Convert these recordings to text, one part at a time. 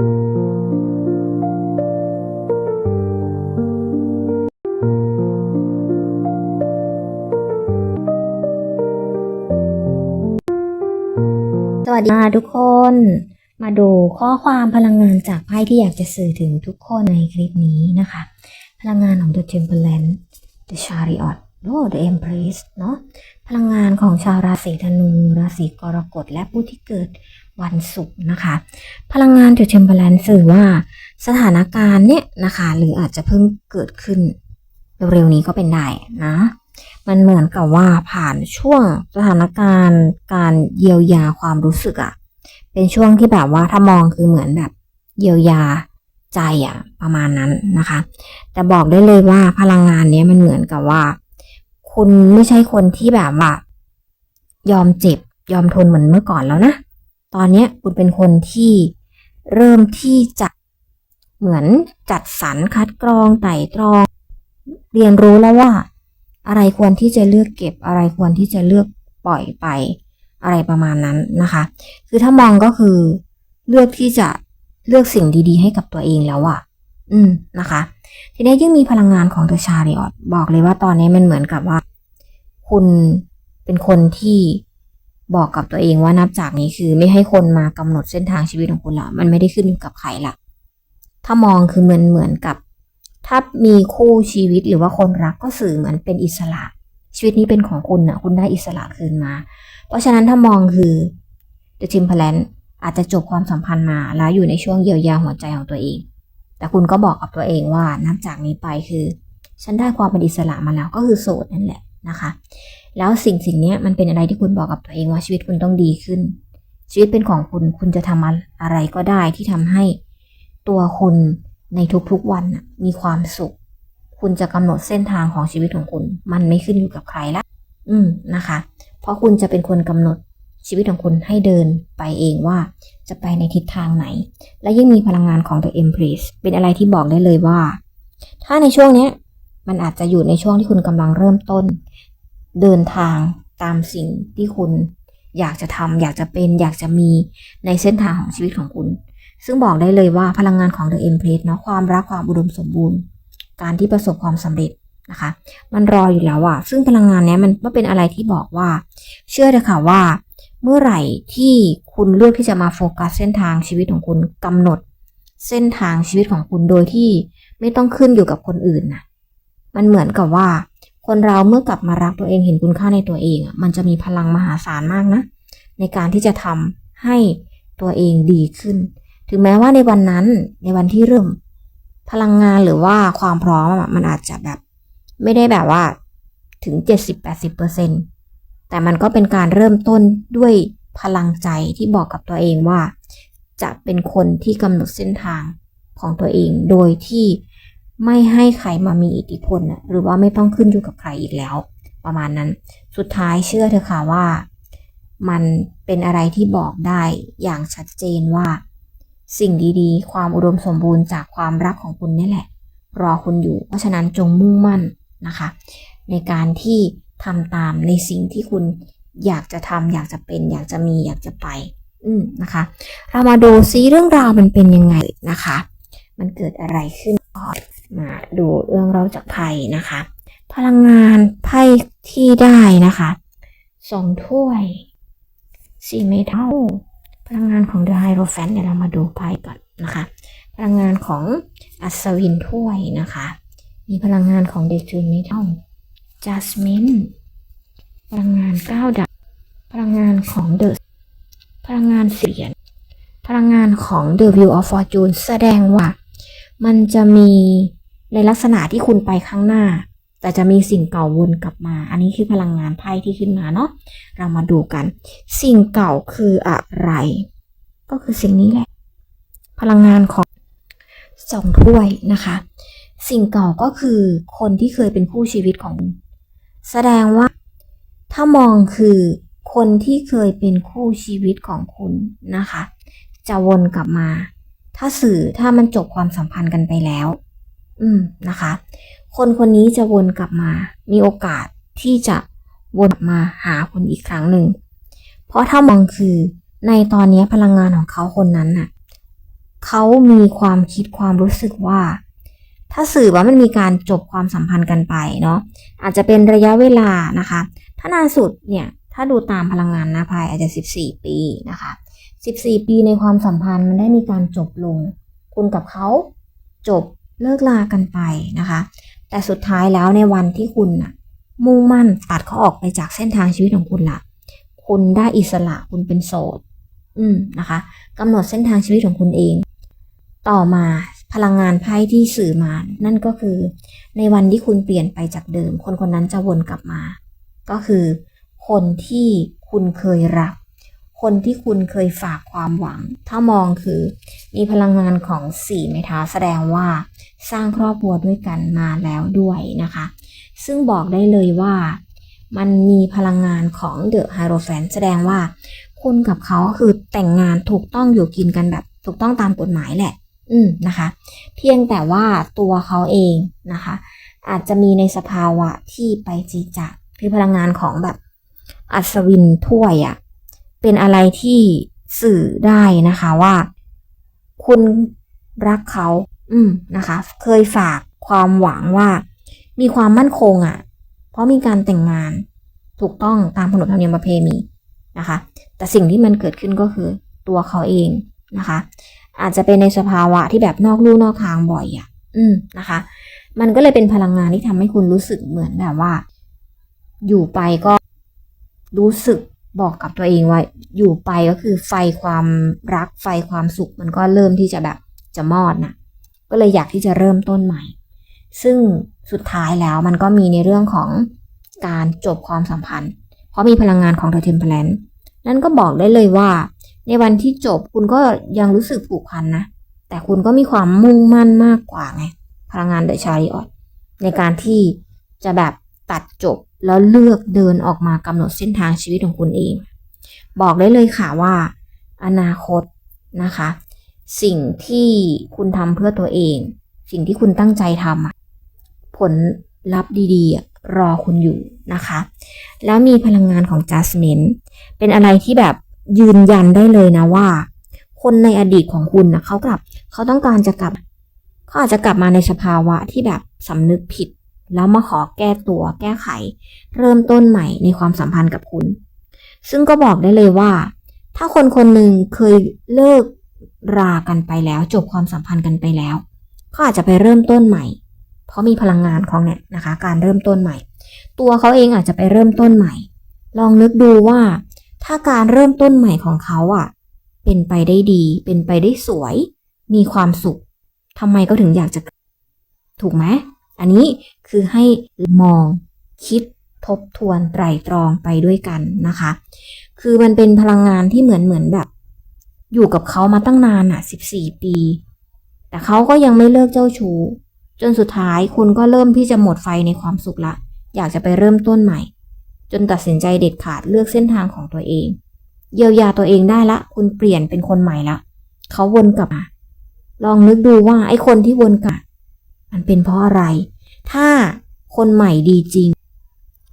สวัสดีทุกคน มาดูข้อความพลังงานจากไพ่ที่อยากจะสื่อถึงทุกคนในคลิปนี้นะคะ พลังงานของ The Temperance The Chariot โอ้ The Empress เนาะพลังงานของชาวราศีธนู ราศีกรกฎและผู้ที่เกิด วันศุกร์นะคะ พลังงาน The Temperance สื่อว่าสถานการณ์เนี่ยนะคะ หรืออาจจะเพิ่งเกิดขึ้นเร็วๆนี้ก็เป็นได้นะ มันเหมือนกับว่าผ่านช่วงสถานการณ์การเยียวยาความรู้สึกอะเป็นช่วงที่แบบว่าถ้ามองคือเหมือนแบบเยียวยาใจอะประมาณนั้นนะคะ แต่บอกได้เลยว่าพลังงานเนี้ยมันเหมือนกับว่า คุณไม่ใช่คนที่แบบว่ายอมเจ็บยอมทนเหมือนเมื่อก่อนแล้วนะ ตอนนี้คุณเป็นคนที่เริ่มที่จะเหมือนจัดสรรคัดกรองไต่ตรอง เรียนรู้แล้วว่า อะไรควรที่จะเลือกเก็บอะไรควรที่จะเลือกปล่อยไปอะไรประมาณนั้นนะคะ คือถ้ามองก็คือเลือกที่จะเลือกสิ่งดีๆ ให้กับตัวเองแล้วอะอืมนะคะ ทีนี้ยิ่งมีพลังงานของเดอะชาริออตบอกเลยว่าตอนนี้มันเหมือนกับว่า คุณเป็นคนที่ บอกกับตัวเองว่านับจากนี้คือไม่ให้คนมากำหนดเส้นทางชีวิตของคุณละมันไม่ได้ขึ้นอยู่กับใครละถ้ามองคือเหมือนเหมือนกับ ถ้ามีคู่ชีวิตหรือว่าคนรักก็สื่อเหมือนเป็นอิสระ ชีวิตนี้เป็นของคุณนะคุณได้อิสระคืนมา เพราะฉะนั้นถ้ามองคือ The Temperance อาจจะจบความสัมพันธ์มาแล้วอยู่ในช่วงเยียวยาหัวใจของตัวเอง แต่คุณก็บอกกับตัวเองว่านับจากนี้ไปคือ ฉันได้ความเป็นอิสระมาแล้วก็คือโสดนั่นแหละนะคะ แล้วสิ่งสิ่งนี้มันเป็นอะไรที่คุณบอกกับตัวเองว่าชีวิตคุณต้องดีขึ้น ชีวิตเป็นของคุณคุณจะทำอะไรก็ได้ที่ทำให้ตัวคุณในทุกๆวันมีความสุข คุณจะกำหนดเส้นทางของชีวิตของคุณ มันไม่ขึ้นอยู่กับใครละ อืมนะคะ เพราะคุณจะเป็นคนกำหนดชีวิตของคุณให้เดินไปเองว่าจะไปในทิศทางไหน และยิ่งมีพลังงานของ The Empress เป็นอะไรที่บอกได้เลยว่า ถ้าในช่วงนี้มันอาจจะอยู่ในช่วงที่คุณกำลังเริ่มต้น เดินทางตามสิ่งที่คุณอยากจะทำอยากจะเป็น อยากจะมีในเส้นทางของชีวิตของคุณ ซึ่งบอกได้เลยว่าพลังงานของ The Empress เนาะความรักความอุดมสมบูรณ์ การที่ประสบความสำเร็จนะคะ มันรออยู่แล้วอะซึ่งพลังงานเนี้ยมันก็เป็นอะไรที่บอกว่า เชื่อเลยค่ะว่า เมื่อไหร่ที่คุณเลือกที่จะมาโฟกัสเส้นทางชีวิตของคุณกำหนด เส้นทางชีวิตของคุณโดยที่ไม่ต้องขึ้นอยู่กับคนอื่นนะมันเหมือนกับว่า คนเราเมื่อกลับมารักตัวเองเห็นคุณค่าในตัวเองอะมันจะมีพลังมหาศาลมากนะ ในการที่จะทำให้ตัวเองดีขึ้น ถึงแม้ว่าในวันนั้นในวันที่เริ่มพลังงานหรือว่าความพร้อมมันอาจจะแบบ ไม่ได้แบบว่าถึง 70-80%แต่มันก็เป็นการเริ่มต้นด้วยพลังใจที่บอกกับตัวเองว่า จะเป็นคนที่กำหนดเส้นทางของตัวเองโดยที่ ไม่ให้ใครมามีอิทธิพลหรือว่าไม่ต้องขึ้นอยู่กับใครอีกแล้ว ประมาณนั้น สุดท้ายเชื่อเถอะค่ะว่า มันเป็นอะไรที่บอกได้อย่างชัดเจนว่า สิ่งดีๆ ความอุดมสมบูรณ์จากความรักของคุณนี่แหละ รอคุณอยู่ เพราะฉะนั้นจงมุ่งมั่นนะคะ ในการที่ทำตามในสิ่งที่คุณอยากจะทำอยากจะเป็น อยากจะมีอยากจะไป อืมนะคะ เรามาดูซิเรื่องราวมันเป็นยังไงนะคะ มันเกิดอะไรขึ้นก่อน มาดูเรื่องเราวจากไพ่นะคะ พลังงานไพ่ที่ได้นะคะสองถ้วยสี่เมทัลพลังงานของ The Hierophant เดี๋ยวเรามาดูไพ่ก่อนนะคะ พลังงานของอัศวินถ้วยนะคะ มีพลังงานของเดจูนเมทัลจัสมินพลังงานเก้าดับพลังงานของเดอะพลังงานเสียน พลังงานของ The Wheel of Fortune แสดงว่า มันจะมี ในลักษณะที่คุณไปข้างหน้า แต่จะมีสิ่งเก่าวนกลับมา อันนี้คือพลังงานไพ่ที่ขึ้นมาเนาะเรามาดูกัน สิ่งเก่าคืออะไร ก็คือสิ่งนี้แหละ พลังงานของสองถ้วยนะคะ สิ่งเก่าก็คือคนที่เคยเป็นคู่ชีวิตของ แสดงว่าถ้ามองคือคนที่เคยเป็นคู่ชีวิตของคุณนะคะ จะวนกลับมา ถ้าสื่อถ้ามันจบความสัมพันธ์กันไปแล้ว อืมนะคะ คนคนนี้จะวนกลับมา มีโอกาสที่จะวนกลับมาหาคุณอีกครั้งหนึ่ง เพราะถ้ามองคือในตอนนี้พลังงานของเขาคนนั้นน่ะเขามีความคิดความรู้สึกว่า ถ้าสื่อว่ามันมีการจบความสัมพันธ์กันไปเนาะอาจจะเป็นระยะเวลานะคะ ถ้านานสุดเนี่ยถ้าดูตามพลังงานนะพายอาจจะ 14 ปีนะคะ 14 ปีในความสัมพันธ์มันได้มีการจบลง คุณกับเขาจบ เลิกลากันไปนะคะ แต่สุดท้ายแล้วในวันที่คุณมุ่งมั่นตัดเขาออกไปจากเส้นทางชีวิตของคุณละคุณได้อิสระคุณเป็นโสด อืมนะคะกำหนดเส้นทางชีวิตของคุณเอง ต่อมาพลังงานไพ่ที่สื่อมา นั่นก็คือ ในวันที่คุณเปลี่ยนไปจากเดิม คนคนนั้นจะวนกลับมา ก็คือ คนที่คุณเคยรัก คนที่คุณเคยฝากความหวัง ถ้ามองคือมีพลังงานของสี่ไม้เท้าแสดงว่าสร้างครอบครัวด้วยกันมาแล้วด้วยนะคะ ซึ่งบอกได้เลยว่า มันมีพลังงานของเดอะไฮโรแฟนแสดงว่า คุณกับเขาคือแต่งงานถูกต้องอยู่กินกันแบบ ถูกต้องตามกฎหมายแหละ อืมนะคะ เพียงแต่ว่าตัวเขาเองนะคะ อาจจะมีในสภาวะที่ไปจีจะคือพลังงานของแบบอัศวินถ้วยอะ่ะ เป็นอะไรที่สื่อได้นะคะว่า คุณรักเขา อืมนะคะ เคยฝากความหวังว่า มีความมั่นคงอะ่ะ เพราะมีการแต่งงานถูกต้องตามขนบธรรมเนียมประเพณีนะคะ แต่สิ่งที่มันเกิดขึ้นก็คือตัวเขาเองนะคะ อาจจะเป็นในสภาวะที่แบบนอกลู่นอกทางบ่อยอะ่ะ อืมนะคะ มันก็เลยเป็นพลังงานที่ทำให้คุณรู้สึกเหมือนแบบว่า อยู่ไปก็รู้สึก บอกกับตัวเองว่าอยู่ไปก็คือไฟความรักไฟความสุขมันก็เริ่มที่จะแบบจะมอดนะก็เลยอยากที่จะเริ่มต้นใหม่ ซึ่งสุดท้ายแล้วมันก็มีในเรื่องของการจบความสัมพันธ์ เพราะมีพลังงานของเทอร์เทมเพลนนั่นก็บอกได้เลยว่า ในวันที่จบคุณก็ยังรู้สึกผูกพันนะ แต่คุณก็มีความมุ่งมั่นมากกว่าไง พลังงานเดอะชาริออตในการที่จะแบบตัดจบ แล้วเลือกเดินออกมากำหนดเส้นทางชีวิตของคุณเอง บอกได้เลยค่ะว่า อนาคตนะคะ สิ่งที่คุณทำเพื่อตัวเอง สิ่งที่คุณตั้งใจทำผลลัพธ์ดีๆ รอคุณอยู่นะคะ แล้วมีพลังงานของจัสเมนเป็นอะไรที่แบบยืนยันได้เลยนะว่า คนในอดีตของคุณนะเขากลับ เขาต้องการจะกลับ เขาอาจจะกลับมาในสภาวะที่แบบสำนึกผิด แล้วมาขอแก้ตัวแก้ไข เริ่มต้นใหม่ในความสัมพันธ์กับคุณ ซึ่งก็บอกได้เลยว่า ถ้าคนคนหนึ่งเคยเลิกรากันไปแล้วจบความสัมพันธ์กันไปแล้วเขาอาจจะไปเริ่มต้นใหม่ เพราะมีพลังงานของเนี่ยนะคะ การเริ่มต้นใหม่ ตัวเขาเองอาจจะไปเริ่มต้นใหม่ ลองนึกดูว่า ถ้าการเริ่มต้นใหม่ของเขาอะ เป็นไปได้ดี เป็นไปได้สวย มีความสุขทำไมก็ถึงอยากจะ ถูกไหม อันนี้คือให้มองคิดทบทวนไตรตรองไปด้วยกันนะคะ คือมันเป็นพลังงานที่เหมือนเหมือนแบบ อยู่กับเขามาตั้งนานอะ14 ปี แต่เขาก็ยังไม่เลิกเจ้าชู้จนสุดท้ายคุณก็เริ่มที่จะหมดไฟในความสุขละ อยากจะไปเริ่มต้นใหม่ จนตัดสินใจเด็ดขาดเลือกเส้นทางของตัวเอง เยียวยาตัวเองได้ละ คุณเปลี่ยนเป็นคนใหม่ละเขาวนกลับมาลองนึกดูว่าไอ้คนที่วนกลับ มันเป็นเพราะอะไร ถ้าคนใหม่ดีจริง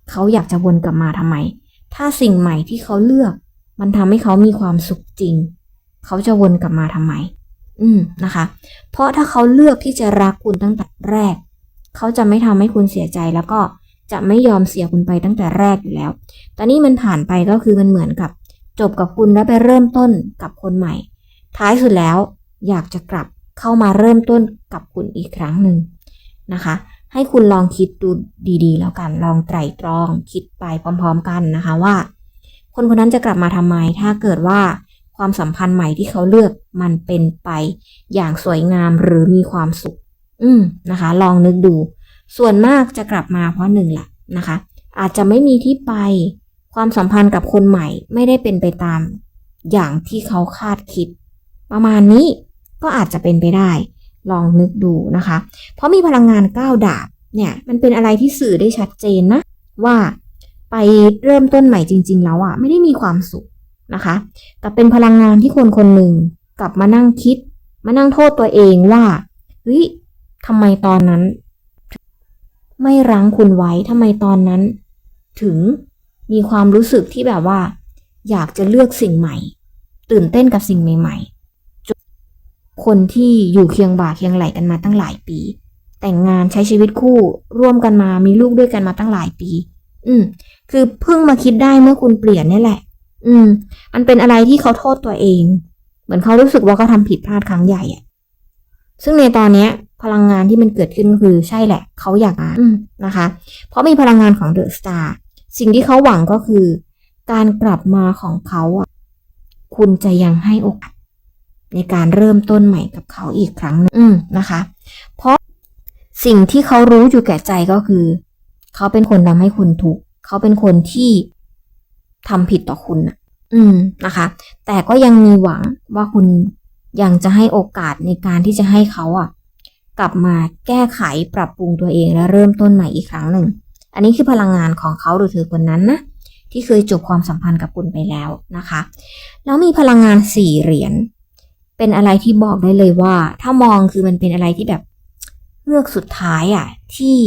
เขาอยากจะวนกลับมาทำไม ถ้าสิ่งใหม่ที่เขาเลือก มันทำให้เขามีความสุขจริง เขาจะวนกลับมาทำไม อืมนะคะ เพราะถ้าเขาเลือกที่จะรักคุณตั้งแต่แรก เขาจะไม่ทำให้คุณเสียใจแล้วก็จะไม่ยอมเสียคุณไปตั้งแต่แรกอยู่แล้ว ตอนนี้มันผ่านไปก็คือมันเหมือนกับ จบกับคุณแล้วไปเริ่มต้นกับคนใหม่ ท้ายสุดแล้วอยากจะกลับ เข้ามาเริ่มต้นกับคุณอีกครั้งหนึ่งนะคะ ให้คุณลองคิดดูดีๆ แล้วกัน ลองไตร่ตรองคิดไปพร้อม ๆ กันนะคะว่า คนคนนั้นจะกลับมาทำไม ถ้าเกิดว่าความสัมพันธ์ใหม่ที่เขาเลือกมันเป็นไปอย่างสวยงามหรือมีความสุข อืมนะคะ ลองนึกดู ส่วนมากจะกลับมาเพราะหนึ่งแหละนะคะ อาจจะไม่มีที่ไปความสัมพันธ์กับคนใหม่ไม่ได้เป็นไปตาม อย่างที่เขาคาดคิด ประมาณนี้ ก็อาจจะเป็นไปได้ ลองนึกดูนะคะ เพราะมีพลังงานก้าวดาบเนี่ยมันเป็นอะไรที่สื่อได้ชัดเจนนะ ว่าไปเริ่มต้นใหม่จริง ๆ แล้วอะไม่ได้มีความสุขนะคะ แต่เป็นพลังงานที่คนคนหนึ่งกลับมานั่งคิด มานั่งโทษตัวเองว่าเฮ้ยทำไมตอนนั้น ไม่รั้งคุณไว้ทำไมตอนนั้น ถึงมีความรู้สึกที่แบบว่า อยากจะเลือกสิ่งใหม่ ตื่นเต้นกับสิ่งใหม่ ๆ คนที่อยู่เคียงบ่าเคียงไหลกันมาตั้งหลายปี แต่งงานใช้ชีวิตคู่ร่วมกันมามีลูกด้วยกันมาตั้งหลายปี อืม คือเพิ่งมาคิดได้เมื่อคุณเปลี่ยนนี่แหละ อืม มันเป็นอะไรที่เขาโทษตัวเอง เหมือนเขารู้สึกว่าเขาทำผิดพลาดครั้งใหญ่อะซึ่งในตอนเนี้ย พลังงานที่มันเกิดขึ้นคือใช่แหละ เขาอยากมาอืมนะคะ เพราะมีพลังงานของเดอะสตาร์สิ่งที่เขาหวังก็คือ การกลับมาของเขาอะ คุณจะยังให้โอกาส ในการเริ่มต้นใหม่กับเขาอีกครั้งหนึงอืมนะคะ เพราะสิ่งที่เขารู้อยู่แก่ใจก็คือ เขาเป็นคนทำให้คุณทุกข์เขาเป็นคนที่ทำผิดต่อคุณน่ะอืมนะคะ แต่ก็ยังมีหวังว่าคุณยังจะให้โอกาสในการที่จะให้เขาอะ กลับมาแก้ไขปรับปรุงตัวเองและเริ่มต้นใหม่อีกครั้งหนึ่ง อันนี้คือพลังงานของเขาหรือเธอคนนั้นนะที่เคยจบความสัมพันธ์กับคุณไปแล้วนะคะ แล้วมีพลังงานสี่เหรียญ เป็นอะไรที่บอกได้เลยว่า ถ้ามองคือมันเป็นอะไรที่แบบเลือกสุดท้ายอะ ที่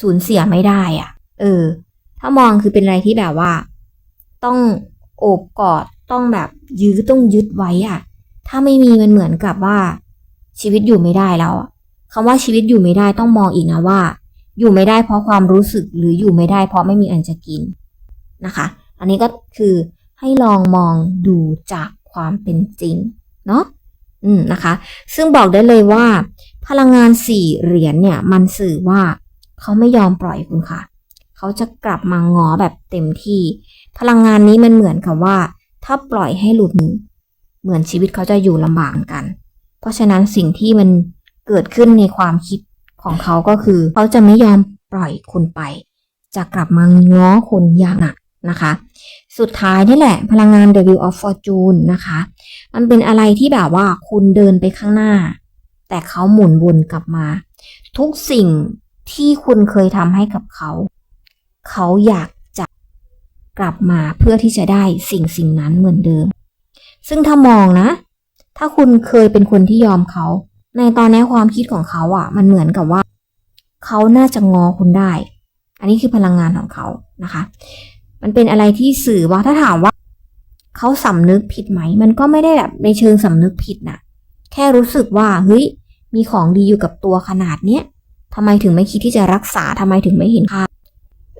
สูญเสียไม่ได้อะ เออ ถ้ามองคือเป็นอะไรที่แบบว่า ต้องโอบกอดต้องแบบยื้อต้องยึดไว้อะ ถ้าไม่มีมันเหมือนกับว่า ชีวิตอยู่ไม่ได้แล้วอะคำว่าชีวิตอยู่ไม่ได้ต้องมองอีกนะว่า อยู่ไม่ได้เพราะความรู้สึกหรืออยู่ไม่ได้เพราะไม่มีอันจะกินนะคะ อันนี้ก็คือให้ลองมองดูจากความเป็นจริง เนาะอืมนะคะ ซึ่งบอกได้เลยว่า พลังงานสี่เหรียญเนี่ย มันสื่อว่าเขาไม่ยอมปล่อยคุณค่ะ เขาจะกลับมางอแบบเต็มที่ พลังงานนี้มันเหมือนกับว่า ถ้าปล่อยให้หลุดมือเหมือนชีวิตเขาจะอยู่ลำบากกัน เพราะฉะนั้นสิ่งที่มันเกิดขึ้นในความคิดของเขาก็คือ เขาจะไม่ยอมปล่อยคุณไป จะกลับมาง้อคุณอย่างหนักนะคะ สุดท้ายนี่แหละ พลังงาน The Wheel of Fortune นะคะ มันเป็นอะไรที่แบบว่าคุณเดินไปข้างหน้า แต่เขาหมุนวนกลับมา ทุกสิ่งที่คุณเคยทำให้กับเขา เขาอยากจะกลับมาเพื่อที่จะได้สิ่งสิ่งนั้นเหมือนเดิม ซึ่งถ้ามองนะ ถ้าคุณเคยเป็นคนที่ยอมเขา ในตอนนี้ความคิดของเขาอะ มันเหมือนกับว่า เขาน่าจะงอคุณได้ อันนี้คือพลังงานของเขานะคะ มันเป็นอะไรที่สื่อว่าถ้าถามว่า เขาสำนึกผิดไหม มันก็ไม่ได้แบบในเชิงสำนึกผิดนะแค่รู้สึกว่าเฮ้ยมีของดีอยู่กับตัวขนาดเนี้ยทำไมถึงไม่คิดที่จะรักษาทำไมถึงไม่เห็นค่า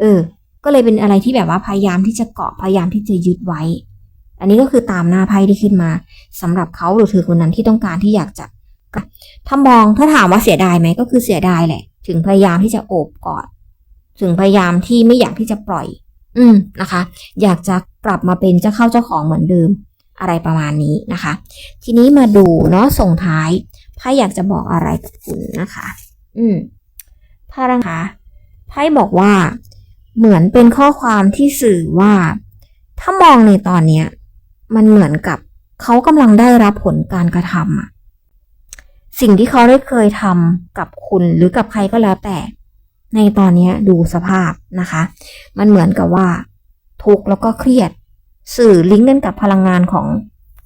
เออ ก็เลยเป็นอะไรที่แบบว่าพยายามที่จะเกาะพยายามที่จะยึดไว้ อันนี้ก็คือตามหน้าไพ่ที่ขึ้นมาสำหรับเขาหรือเธอคนนั้นที่ต้องการที่อยากจะถ้ามองถ้าถามว่าเสียดายไหมก็คือเสียดายแหละ ถึงพยายามที่จะโอบกอดถึงพยายามที่ไม่อยากที่จะปล่อย อืมนะคะ อยากจะ กลับมาเป็นเจ้าเข้าเจ้าของเหมือนเดิมอะไรประมาณนี้นะคะ ทีนี้มาดูเนาะส่งท้ายไพ่อยากจะบอกอะไรกับคุณนะคะ อืมพระรังคะไพ่บอกว่า เหมือนเป็นข้อความที่สื่อว่า ถ้ามองในตอนเนี้ย มันเหมือนกับเขากำลังได้รับผลการกระทำอะสิ่งที่เขาได้เคยทำกับคุณหรือกับใครก็แล้วแต่ ในตอนเนี้ยดูสภาพนะคะ มันเหมือนกับว่า ทุกข์แล้วก็เครียด สื่อลิงก์กันกับพลังงานของ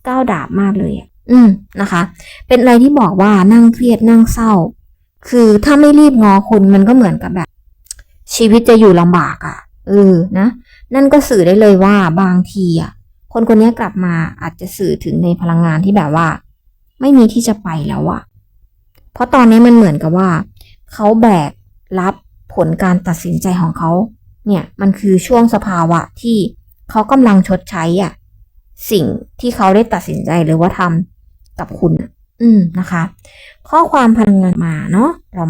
ก้าวดาบมากเลยอืมนะคะ เป็นอะไรที่บอกว่านั่งเครียดนั่งเศร้า คือถ้าไม่รีบงอคุณมันก็เหมือนกับแบบ ชีวิตจะอยู่ลำบากอะ่ะเออนะ นั่นก็สื่อได้เลยว่าบางทีอะ คนคนนี้กลับมาอาจจะสื่อถึงในพลังงานที่แบบว่า ไม่มีที่จะไปแล้วอะเพราะตอนนี้มันเหมือนกับว่า เขาแบกรับผลการตัดสินใจของเขา เนี่ยมันคือช่วงสภาวะที่เขากำลังชดใช้อะสิ่งที่เขาได้ตัดสินใจหรือว่าทำกับคุณอะอืมนะคะ ข้อความพลังงานมาเนาะเรา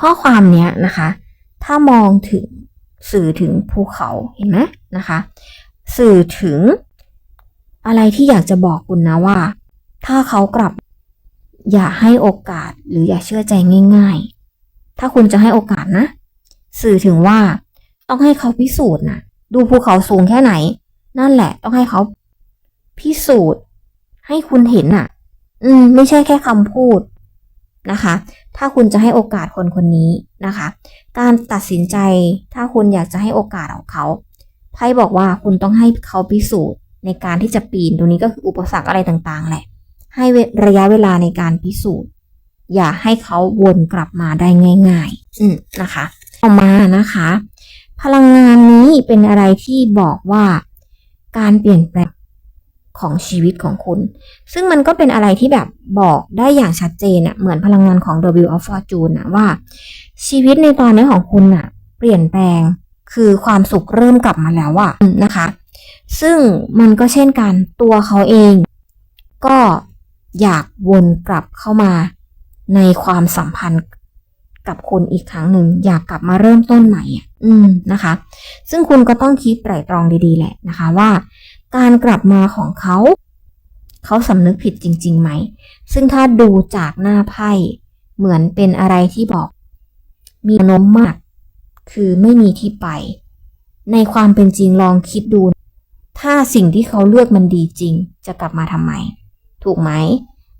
ข้อความเนี้ยนะคะ ถ้ามองถึงสื่อถึงภูเขาเห็นไหมนะคะ สื่อถึงอะไรที่อยากจะบอกคุณนะว่า ถ้าเขากลับอย่าให้โอกาสหรืออย่าเชื่อใจง่าย ๆ ถ้าคุณจะให้โอกาสนะ สื่อถึงว่าต้องให้เขาพิสูจน์นะดูภูเขาสูงแค่ไหน นั่นแหละ ต้องให้เขาพิสูจน์ ให้คุณเห็นอะ อืม ไม่ใช่แค่คำพูดนะคะ ถ้าคุณจะให้โอกาสคนคนนี้นะคะ การตัดสินใจถ้าคุณอยากจะให้โอกาสของเขาไพ่บอกว่าคุณต้องให้เขาพิสูจน์ในการที่จะปีนตรงนี้ก็คืออุปสรรคอะไรต่างๆ แหละ ให้ระยะเวลาในการพิสูจน์ อย่าให้เขาวนกลับมาได้ง่าย ๆ อืมนะคะ ต่อมานะคะ พลังงานนี้เป็นอะไรที่บอกว่าการเปลี่ยนแปลงของชีวิตของคุณ ซึ่งมันก็เป็นอะไรที่แบบบอกได้อย่างชัดเจนอะเหมือนพลังงานของ The Wheel of Fortune อะว่า ชีวิตในตอนนี้ของคุณอะเปลี่ยนแปลงคือความสุขเริ่มกลับมาแล้วอะนะคะ ซึ่งมันก็เช่นกันตัวเขาเอง ก็อยากวนกลับเข้ามาในความสัมพันธ์ กับคนอีกครั้งหนึ่งอยากกลับมาเริ่มต้นใหม่อะอืมนะคะ ซึ่งคุณก็ต้องคิดไตร่ตรองดีๆแหละนะคะว่า การกลับมาของเขา เขาสำนึกผิดจริงๆไหม ซึ่งถ้าดูจากหน้าไพ่เหมือนเป็นอะไรที่บอก มีน้มมาก คือไม่มีที่ไป ในความเป็นจริงลองคิดดู ถ้าสิ่งที่เขาเลือกมันดีจริง จะกลับมาทำไม ถูกไหม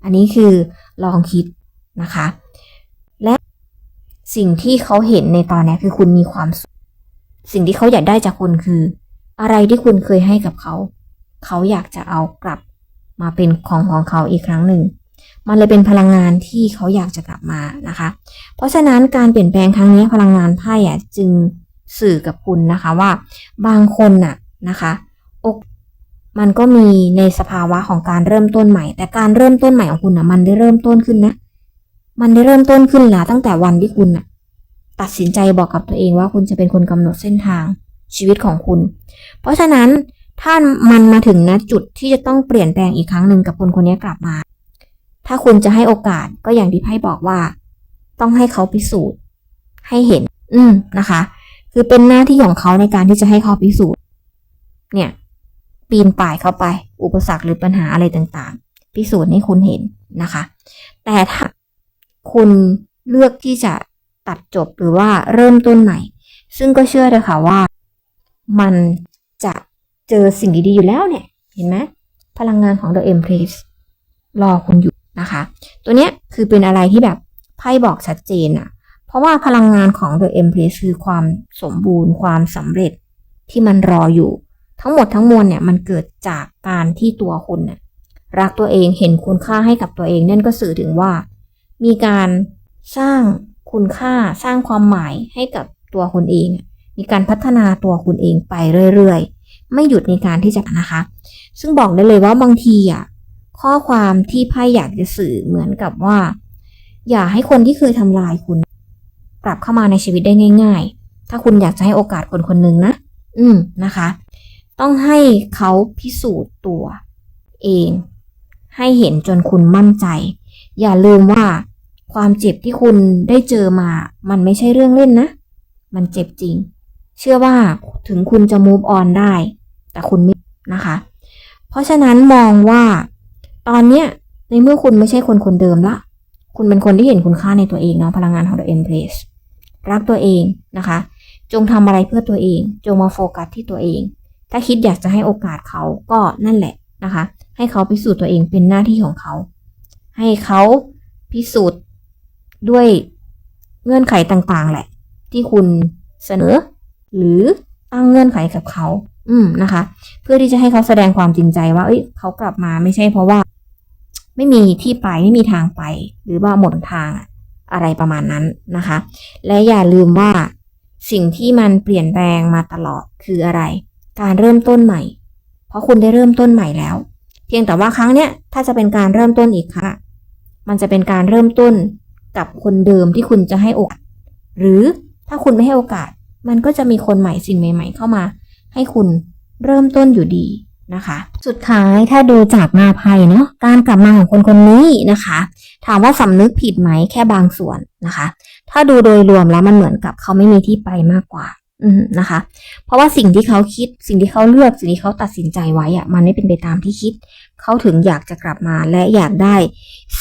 อันนี้คือลองคิดนะคะ สิ่งที่เขาเห็นในตอนนี้คือคุณมีความสุข สิ่งที่เขาอยากได้จากคุณคือ อะไรที่คุณเคยให้กับเขา เขาอยากจะเอากลับมาเป็นของของเขาอีกครั้งหนึ่ง มันเลยเป็นพลังงานที่เขาอยากจะกลับมานะคะ เพราะฉะนั้นการเปลี่ยนแปลงครั้งนี้พลังงานไพ่อะจึงสื่อกับคุณนะคะว่า บางคนน่ะนะคะอกมันก็มีในสภาวะของการเริ่มต้นใหม่ แต่การเริ่มต้นใหม่ของคุณน่ะมันได้เริ่มต้นขึ้นนะ มันได้เริ่มต้นขึ้นแล้วตั้งแต่วันที่คุณน่ะ ตัดสินใจบอกกับตัวเองว่าคุณจะเป็นคนกำหนดเส้นทางชีวิตของคุณ เพราะฉะนั้นถ้ามันมาถึงนะจุดที่จะต้องเปลี่ยนแปลงอีกครั้งหนึ่งกับคนคนนี้กลับมา ถ้าคุณจะให้โอกาสก็อย่างที่ไพ่บอกว่า ต้องให้เขาพิสูจน์ ให้เห็น อืมนะคะ คือเป็นหน้าที่ของเขาในการที่จะให้เขาพิสูจน์ เนี่ย ปีนป่ายเข้าไป อุปสรรคหรือปัญหาอะไรต่างๆ พิสูจน์ให้คุณเห็นนะคะ แต่ถ้า คุณเลือกที่จะตัดจบหรือว่าเริ่มต้นใหม่ ซึ่งก็เชื่อเลยค่ะว่า มันจะเจอสิ่งดีๆอยู่แล้วเนี่ย เห็นไหมพลังงานของ The Empress รอคุณอยู่นะคะ ตัวเนี้ยคือเป็นอะไรที่แบบไพ่บอกชัดเจนอะเพราะว่าพลังงานของ The Empress คือความสมบูรณ์ความสำเร็จที่มันรออยู่ ทั้งหมดทั้งมวลเนี่ยมันเกิดจากการที่ตัวคุณน่ยรักตัวเองเห็นคุณค่าให้กับตัวเองนั่นก็สื่อถึงว่า มีการสร้างคุณค่าสร้างความหมายให้กับตัวคุณเอง มีการพัฒนาตัวคุณเองไปเรื่อยๆ ไม่หยุดในการที่จะนะคะ ซึ่งบอกได้เลยว่าบางทีอะข้อความที่ไพ่อยากจะสื่อเหมือนกับว่า อย่าให้คนที่เคยทำลายคุณ กลับเข้ามาในชีวิตได้ง่าย ๆ ถ้าคุณอยากจะให้โอกาสคนคนหนึ่งนะ อืมนะคะ ต้องให้เขาพิสูจน์ตัวเอง ให้เห็นจนคุณมั่นใจ อย่าลืมว่า ความเจ็บที่คุณได้เจอมา มันไม่ใช่เรื่องเล่นนะ มันเจ็บจริง เชื่อว่าถึงคุณจะ move on ได้ แต่คุณไม่นะคะ เพราะฉะนั้นมองว่า ตอนเนี้ยในเมื่อคุณไม่ใช่คนคนเดิมละ คุณเป็นคนที่เห็นคุณค่าในตัวเองเนาะพลังงานของ The Empress รักตัวเองนะคะ จงทำอะไรเพื่อตัวเอง จงมาโฟกัสที่ตัวเอง ถ้าคิดอยากจะให้โอกาสเขาก็นั่นแหละนะคะ ให้เขาพิสูจน์ตัวเองเป็นหน้าที่ของเขา ให้เขาพิสูจน์ ด้วยเงื่อนไขต่างๆ แหละ ที่คุณเสนอ หรือตั้งเงื่อนไขกับเขา อืมนะคะ เพื่อที่จะให้เขาแสดงความจริงใจว่า เอ้ยเขากลับมาไม่ใช่เพราะว่า ไม่มีที่ไปไม่มีทางไป หรือว่าหมดทางอะไรประมาณนั้นนะคะ และอย่าลืมว่าสิ่งที่มันเปลี่ยนแปลงมาตลอดคืออะไร การเริ่มต้นใหม่ เพราะคุณได้เริ่มต้นใหม่แล้ว เพียงแต่ว่าครั้งเนี้ยถ้าจะเป็นการเริ่มต้นอีกครั้งมันจะเป็นการเริ่มต้น กับคนเดิมที่คุณจะให้โอกาส หรือถ้าคุณไม่ให้โอกาส มันก็จะมีคนใหม่สิ่งใหม่ ๆ เข้ามา ให้คุณเริ่มต้นอยู่ดีนะคะ สุดท้ายถ้าดูจากมาภัยเนาะการกลับมาของคนคนนี้นะคะ ถามว่าสำนึกผิดไหมแค่บางส่วนนะคะ ถ้าดูโดยรวมแล้วมันเหมือนกับเขาไม่มีที่ไปมากกว่า นะคะ เพราะว่าสิ่งที่เขาคิด สิ่งที่เขาเลือก สิ่งที่เขาตัดสินใจไว้อะมันไม่เป็นไปตามที่คิด เขาถึงอยากจะกลับมาและอยากได้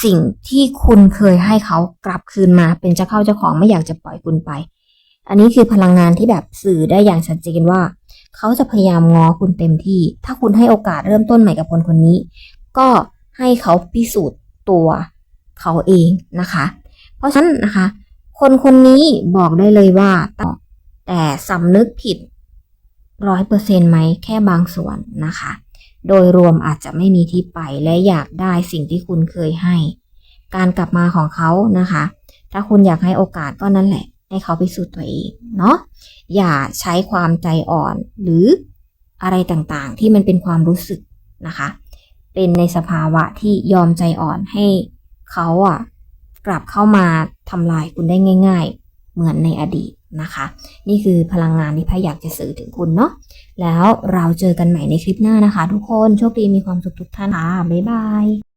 สิ่งที่คุณเคยให้เขากลับคืนมา เป็นเจ้าเข้าเจ้าของไม่อยากจะปล่อยคุณไป อันนี้คือพลังงานที่แบบสื่อได้อย่างชัดเจนว่า เขาจะพยายามง้อคุณเต็มที่ ถ้าคุณให้โอกาสเริ่มต้นใหม่กับคนคนนี้ ก็ให้เขาพิสูจน์ตัวเขาเองนะคะ เพราะฉะนั้นนะคะ คนคนนี้บอกได้เลยว่า แต่สำนึกผิดร้อยเปอร์เซ็นต์ไหมแค่บางส่วนนะคะ โดยรวมอาจจะไม่มีที่ไปและอยากได้สิ่งที่คุณเคยให้ การกลับมาของเขานะคะ ถ้าคุณอยากให้โอกาสก็นั่นแหละ ให้เขาพิสูจน์ตัวเองเนาะอย่าใช้ความใจอ่อนหรืออะไรต่างๆ ที่มันเป็นความรู้สึกนะคะ เป็นในสภาวะที่ยอมใจอ่อนให้เขาอะกลับเข้ามาทำลายคุณได้ง่าย ๆ เหมือนในอดีต นะคะ นี่คือพลังงานที่พายอยากจะสื่อถึงคุณเนาะแล้วเราเจอกันใหม่ในคลิปหน้านะคะ ทุกคนโชคดีมีความสุขทุกท่านค่ะบ๊ายบาย